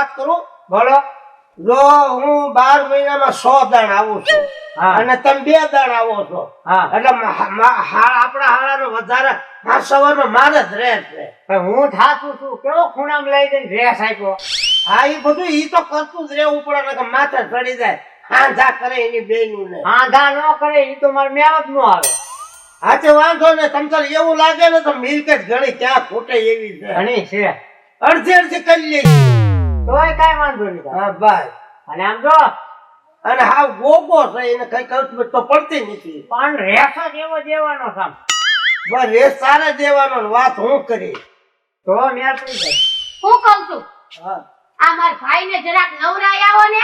વાત કરું? બોલો. જો હું બાર મહિનામાં સો દાણ આવું છું અને તમે બે દાણ આવો છો. એટલે આપણા હાળાનો વધારે આ સવારનો મારે જ રહે છે હું થાતું છું. કેવો ખૂણામ લઈ જઈને ડ્રેસ આપ્યો? હા એ બધું એ તો કરતું જ રહેવું પડે ને માથે ચડી જાય. આંધા કરે એની બેનું ને આંધા ન કરે એ તો મારે મેળ જ ન આવે. હાચે વાંધો ને તમ એવું લાગે ને તો મિલકત ઘણી ક્યાં ખૂટે એવી છે. ઘણી છે. અડધી અડધી કરી લઈશું તોય કાંઈ વાંધો નહીં હા બસ અને આમ જો અને હા ગોગો છે એને કઈ કહું તો પડતી નથી. પણ રેસ જ એવો દેવાનો સામ બસ રેસ સારે દેવાનો ને વાત હું કરી. તો મેં હું કહું છું હા. આ મારા ભાઈને જરાક નવરાય આવો ને.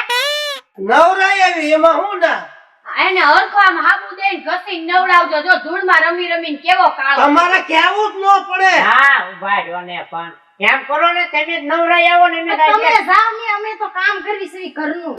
નવરાય આવી એમાં હું ના? એને હરખો આમ હાબુ દઈને ઘસીને નવડાવજો જો ધૂળમાં રમી રમીને કેવો કાળો. તમારે કેવું જ ન પડે. હા ને પણ એમ કરો ને તમે જ નવરાઈ આવો ને એને તમે જાવ ને અમે તો કામ કરવી છે ઘરનું.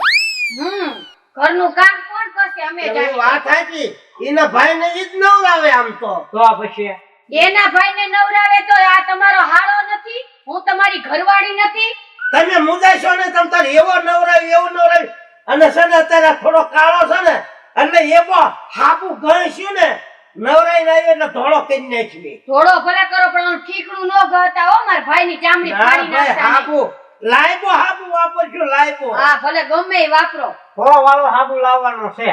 હમ ઘરનું કામ કોણ કરશે? અમે જાણીએ. વાત સાચી. એના ભાઈ ને ઈ જ નવરાવે આમ તો. તો પછી? એના ભાઈને નવરાવે તો આ તમારો હાળો નથી હું તમારી ઘરવાળી નથી. તમે મુદાશો ને તમ તાર એવો નવરાવી એવો નવરાવી અને છે ને અત્યારે થોડો કાળો છે ને એટલે એવો હાબુ ગણસ્યું ને નવરાઈ ને એટલે ધોળો કરી નાખવી થોડો ભલે કરો પણ હું ઠીકણું ન ગતા હો મારા ભાઈની ચામડી ફાડી નાખતા હાબુ. લાયબો હાબુ વાપરશું લાયબો. હા ભલે ગમે એ વાપરો. વાળો હાબુ લાવવાનો છે.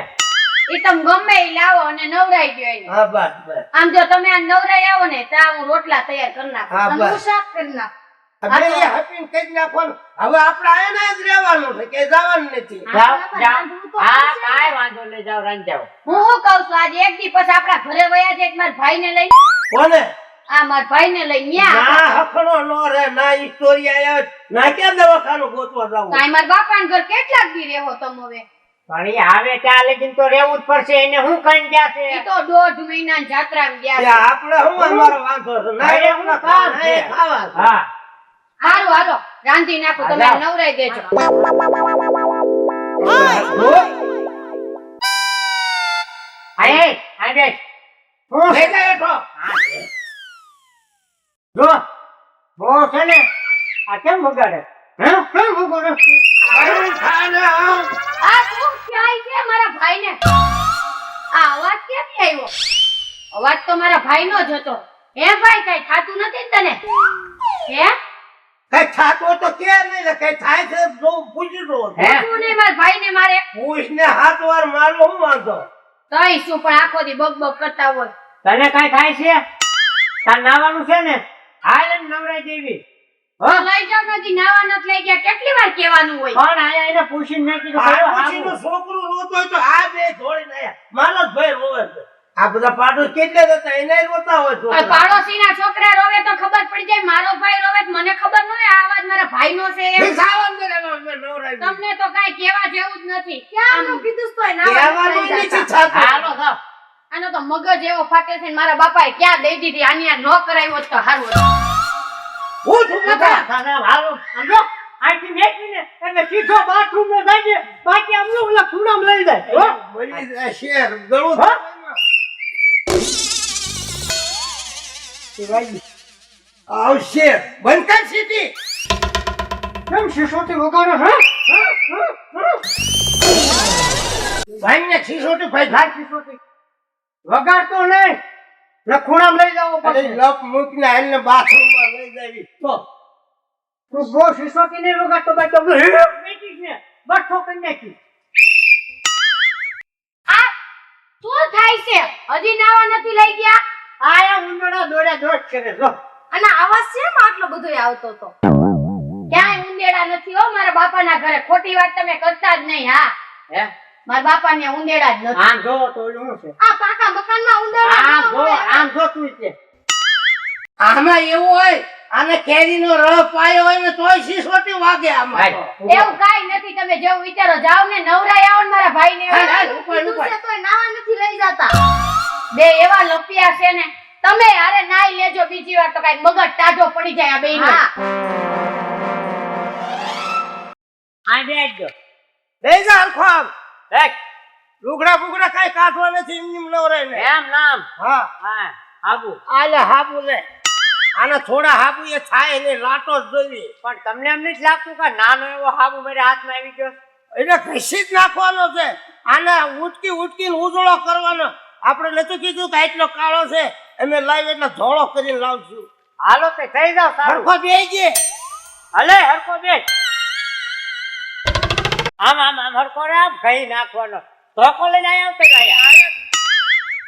એ તમ ગમે એ લાવો અને નવરાઈ ગયો એને. હા બસ બસ. આમ જો તમે આ નવરાઈ આવો ને તો હું રોટલા તૈયાર કરી નાખું. અને હું શાક કરી નાખું. હવે હા, એ હપીને કરી નાખવાનું. હવે આપણે આયા જ રહેવાનું છે કે જવાનું નથી. હા, જાઓ બરાબર, જાઓ રાંધવું તો હા પડશે વાંધો નહીં જાઓ રાંધ જાઓ હું શું કહું છું આજે એક દી પછી આપણા ઘરે વયા જાય મારા ભાઈને લઈ કોને? આ મારા ભાઈને લઈ ન્યા ના હખણો નો રે ના ઈ આયા ના ક્યાં દવાખાનું ગોતવા જાવું? કાંઈ મારા બાપાના ઘર કેટલાક દી રહેવો તમે હવે? પણ આવે ત્યાં લગીન તો રહેવું જ પડશે એને શું કઈ ગયા છે? એ તો દોઢ મહિના જાત્રા ગયા છે. આપણે હું અમારો વાંધો છે? ના હું ખાવા. હા. સારું હાલો. રાંધી નાખો. તમે નવરાઈ દેજો. આય આય બેસ હું. લઈ જા હેઠો. હા, બેસ. જો બહુ છે ને. આ કેમ વગાડે? હે? કેમ વગાડે? આવું ખાને આમ. આ શું ક્યાંય છે મારા ભાઈને? આ અવાજ ક્યાંથી આવ્યો? અવાજ તો મારા ભાઈનો જ હતો. હે ભાઈ કઈ થાતું નથી તને? હે? કઈ થાતો તો કે નહીં ને કઈ થાય છે જો પૂછી દો તું નહીં મારા ભાઈને મારે. પૂછ ને હાથ વાર મારવો હું વાંધો? તઈ શું પણ આખો દી બક કરતા હોય. તને કઈ થાય છે? તાર નાવાનું છે ને? હાલ એમ નવરાઈ દેવી. હો? લઈ જાવ નથી નાવા નથી લઈ ગયા. કેટલી વાર કહેવાનું હોય? પણ આયા એને પૂછીને મેં કીધું કયો છોકરું રોતો હોય તો આ બે જોડીને આયા. મારો જ ભાઈ રોવે છે. આ બધા પાડોશ કેટલા હતા એને રોતા હોય હવે પાડોશી ના છોકરા રોવે તો ખબર પડી જાય મારો ભાઈ રોવે મને ખબર ન હોય આ અવાજ મારા છે. ભીખાવાનું ને એમાં તમને તો કાંઈ કેવા જેવું જ નથી ક્યાંનું કીધું નથી થતું. હાલો. આનો તો મગજ એવો ફાટે છે મારા બાપાએ ક્યાં દઈ દીધી આની આ ન કરાવ્યો તો સારું હતું. ઉઠ, ઉઠ, બધા. સાના હાલો સમજો અહીંથી મેકીને એટલે સીધો બાથરૂમમાં જાય બાકી અમને ઓલા ખૂણામાં લઈ જાય હો? બોલી જાય શેર, ગળું આવશે બંધ કર સીટી. કેમ શીશોથી વગાડો હા? હા? હા? ભાઈને છીસોટી ભાઈ શીશોથી વગાડતો નહીં ને લઈ જાવ પડશે લપ મૂકીને આઈને બાથરૂમમાં લઈ જાવી. તો તું બહુ શીશોથી નહીં વગાડતો ભાઈ તો હે છે ને બઠ્ઠો કરી નાખી આ શું થાય છે હજી નાવા નથી લઈ ગયા આયા ઉંદરડા દોડ્યા દોડ કરે જો અને આવાજ કેમ આટલો બધો આવતો તો? ક્યાંય ઉંદેડા નથી હો મારા બાપાના ઘરે. ખોટી વાત તમે કરતા જ નહીં હા. હે? મારા બાપાને ઉંદેડા જ નથી. આમ જો તો શું છે? આ પાકા મકાનમાં ઉંદેડા આમ જો આમ જો તું છે. આમાં એવું હોય આને કેરીનો રસ પાયો હોય ને તોય છીસોટી વાગે આમાં એવું કાઈ નથી તમે જેવું વિચારો જાવ ને નવરાય આવો ને મારા ભાઈને. ઉપર, ઉપર. તોય નાવા નથી લઈ જતા. બે એવા લપિયા છે ને તમે અરે નાઈ લેજો બીજી વાર તો કઈ મગજ ટાઢો પડી જાય આ બે આ બેઠજો લઈ જા હરખો આમ. દેખ લુગડા બુગડા કઈ કાઢવા નથી એમ ને. એમ નામ હા. હા હાબુ. આલે હાબુ લે. આના થોડા હાબુ એ થાય ને લાટો જ જોઈએ. પણ તમને એમ નથી લાગતું કે નાનો એવો હાબુ મારે હાથમાં આવી ગયો? એટલે ઘસી જ નાખવાનો છે. આને ઉટકી ઉટકીને ઉજળો કરવાનો. આપણે નતું કીધું કે એટલો કાળો છે અમે લાવી એટલે ધોળો કરીને લાવશું. હાલો તે થઈ જાવ હરખો બેસી હલે હરખો બે આમ આમ આમ હરખો રે આમ ગઈ નાખવાનો. ધોકો લઈને આવ્યો તે ગયા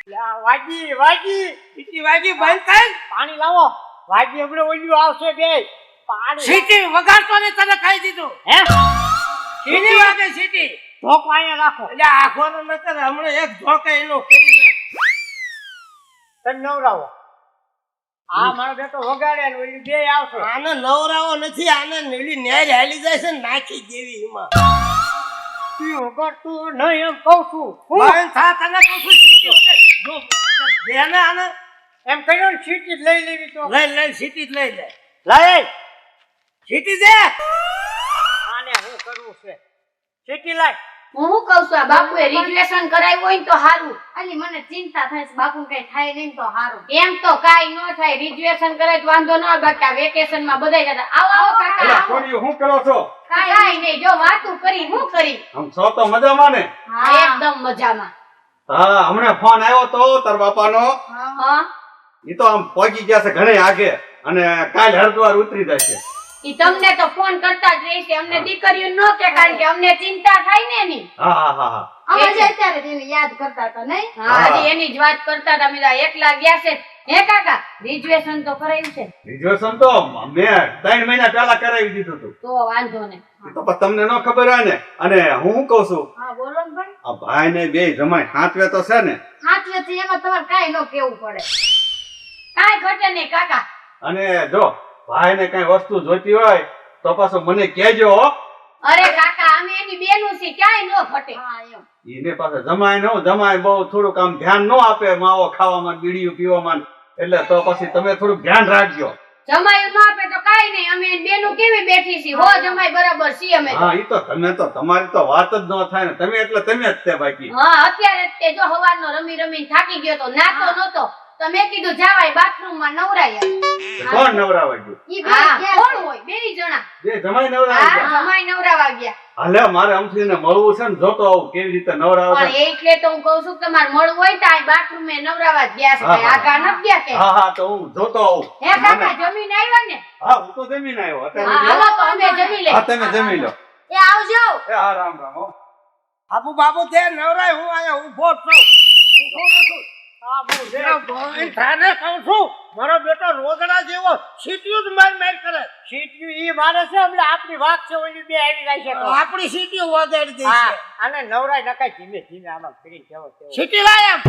લા, વાજી વાજી સીટી વાગી બંધ કર પાણી લાવો. વાજી હમણાં ઓલ્યું આવશે બે. પાણી સીટી વગાડતો ને તને ખાઈ દીધું. હે? સીટી વાગે સીટી. ધોકો અહીંયા રાખો. એટલે આખો નતર કરે હમણાં એક ધોકા એનો કરી. તને નવરાવો. આ મારો તો વગાડ્યા ને ઓલી બે આવશે. આને નવરાવો નથી આને નીલી નેર હાલી જાય છે નાખી દેવી એમાં. તું વગાડતું નહીં એમ કહું છું. હું? થા તને કહું છું જો બેને આને એમ કહ્યું ને સીટી જ લઈ લેવી તો. લઈ લઈ સીટી જ લઈ લે. લઈ સીટી દે આને હું કરવું છે? સીટી લાય. હું શું કહું છું? આ બાપુએ રિઝર્વેશન કરાવ્યું હોય ને તો સારું અલી મને ચિંતા થાય છે. બાપુ કઈ થાય નહીં તો સારું એમ તો કાઈ ન થાય. રિઝર્વેશન કરાય તો વાંધો ન આવે. બાકી આ વેકેશનમાં બધા જતા આવો આવો કાકા. છોડીઓ, શું કરો છો? કાઈ નહીં જો વાતું કરી હું કરી? હમ છો તો મજામાં ને? હા એકદમ મજામાં. હા હમણાં ફોન આવ્યો તો તાર બાપાનો. હા. એ તો આમ પહોંચી ગયા છે ઘણે આગે અને કાલ હરદ્વાર ઉતરી જશે. તમને તો ફોન કરતા જ રહેશે અમને દીકરીઓ ન કે કારણ કે અમને ચિંતા થાય ને એની. હા હા હા અમે જે અત્યારે યાદ કરતા હતા નહીં? હા એની જ વાત કરતા હતા. મેં એકલા ગયા છે. હે કાકા? રિઝર્વેશન તો કરાવ્યું છે. રિઝર્વેશન તો મે 3 મહિના પહેલા કરાવી દીધું હતું. તો વાંધો ને તો પણ તમને ન ખબર હોય ને. અને હું કહું છું? હા બોલો ને ભાઈ. આ ભાઈ ને બે જમાઈ હાથવે તો છે ને. સાચવેથી એમાં તમારે કાઈ ન કેવું પડે. કાઈ ઘટે નહીં કાકા. અને જો ભાઈ ને કઈ વસ્તુ જોઈતી હોય તો પાછો મને કહેજો હો. અરે કાકા અમે એની બેનું છે ક્યાંય ન ઘટે. એને એમ. પાસે જમાય નો જમાય બહુ થોડુંક આમ ધ્યાન ન આપે માવો ખાવામાં બીડીયું પીવામાં. એટલે તો પછી તમે થોડુંક ધ્યાન રાખજો. જમાયું ન આપે તો કાઈ નહીં અમે બેનું કેવી બેઠી છીએ? હો જમાય બરાબર છીએ અમે તો. હા ઈ તો તમે તો તમારી તો વાત જ ન થાય ને તમે એટલે તમે જ તે બાકી. હા અત્યારે જ તે જો હવારનો રમી રમી થાકી ગયો તો નાતો નતો તો મેં કીધું જાવાય બાથરૂમમાં નવરાય કોણ નવરાવા ગયું? ઈ બે કોણ હોય? બે જણા. જે જમાઈ નવરાવા ગયા? જમાઈ નવરાવા ગયા. હાલે મારે અમથીને મળવું છે ને જોતો આવું કેવી રીતે નવરાવે પણ એટલે તો હું કહું છું કે મારે મળવું હોય તો આ બાથરૂમ એ નવરાવા ગયા છે. આ કા હા. ગયા કે? હા હા તો હું જોતો આવું. હે કાકા જમીન આવ્યા ને? હા હું તો જમીન આવ્યો અત્યારે હાલો તો અમે જમી લે. હા તમે જમી લો. એ આવજો. એ હા રામ રામ હો. બાપુ બાપુ તે નવરાય હું આયા ઊભો છું. ઊભો છું. હા બહુ છે. એના ભોંય થાને કહું છું. મારો બેટો રોદડા જેવો સીટીયું જ માર માર કરે. સીટીયું ઈ મારે છે હમણાં આપણી વાત છે ઓલી બે આવી જાય છે આપણી સીટીયું વગાડી દે છે. આને નવરાય નકાય ધીમે ધીમે આમાં ફરી જવો સીટી લાય એમ.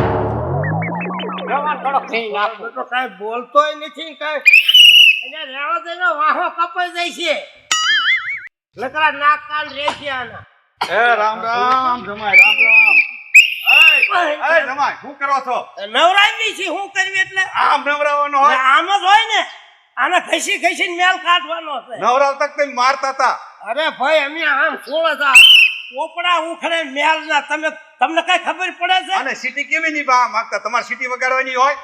જવાન થોડો ફરી નાખો. બેટો કાંઈ બોલતોય નથી કાંઈ. એને રહેવા દે વાહો કપાઈ જાય છે. લકરા નાક કાન રે છે આના. રામ રામ રામ. એ જમાઈ શું કરો છો? નવરાવી છે હું કરવી એટલે? આમ નવરાવાનો ને હોય આમ જ હોય ને. આને ઘસી ઘસીને મેલ કાઢવાનો છે. નવરાવ તક તમે મારતા હતા? અરે ભાઈ અમે આમ સોળ હતા. પોપડા ઉખડે મેલ ના તમે તમને કઈ ખબર પડે છે? અને સીટી કેવી નહીં બા માંગતા? તમારે સીટી વગાડવાની હોય?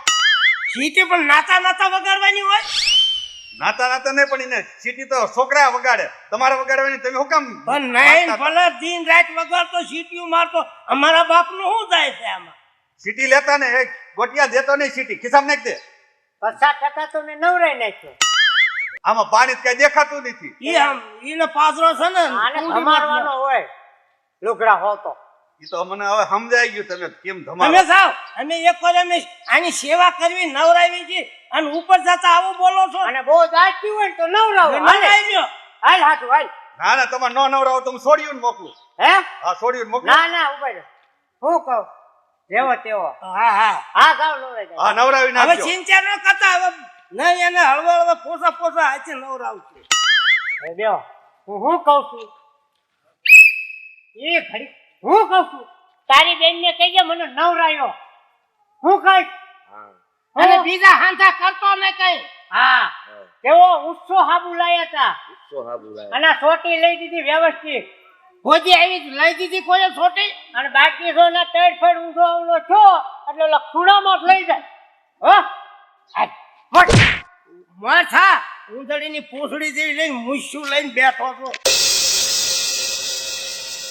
સીટી પણ નાતા નાતા વગાડવાની હોય? નાતા નાતા નહીં પણ એને સીટી તો છોકરા વગાડે. તમારે વગાડવાની તમે હું કામ પણ નહીં ભલે દિન રાત વગાડતો સીટીઓ મારતો. અમારા બાપનું શું થાય છે આમાં? સીટી લેતા ને એક ગોટિયા દેતો નહીં સીટી ખિસ્સામાં નાખ દે. પચાસ ટકા તો મેં નવરાય નાખ્યો. આમાં પાણી કઈ દેખાતું નથી. ઈ આમ ઈને પાદરો છે ને આને હોય. લુગડા હોતો. એ તો મને હવે સમજાઈ ગયું તમે કેમ તમે સાવ અમે એક વાર અમે આની સેવા કરવી નવરાવી છે અને ઉપર જતા આવું બોલો છો. અને બહુ દાટી હોય ને તો નવરાવો હાલે. આવ્યો હાલ હાથું હાલ. ના ના તમારે ન નવરાવો તો હું છોડ્યું મોકલું. હે? હા છોડ્યું મોકલું. ના ના ઊભા હું કહું જેવો તેવો. હા હા. હા ગાવ નવરાય હા નવરાવી હવે નાખજો ચિંતા ન કરતા હવે નહીં એને હળવે હળવે પોસા પોસા હાથે નવરાવશે. એ બેહો. હું હું કહું છું? એ ઘડી હું કહું છું? તારી બેન ને કહીએ મને નવરાયો. હું કહીશ? અને બીજા હાંધા કરતો ને કઈ. હા. તેઓ ઉત્સો હાબુ લાયા હતા. અને સોટી લઈ દીધી વ્યવસ્થિત. ભોજી આવી જ લઈ દીધી કોઈ છોટી અને બાકી જો ના તેડ ફેડ ઊંધો આવલો છો એટલે ઓલા ખૂણામાં જ લઈ જાય. હો. માથા ઉંદડીની પૂંછડી જેવી લઈને મૂછું લઈને બેઠો છો.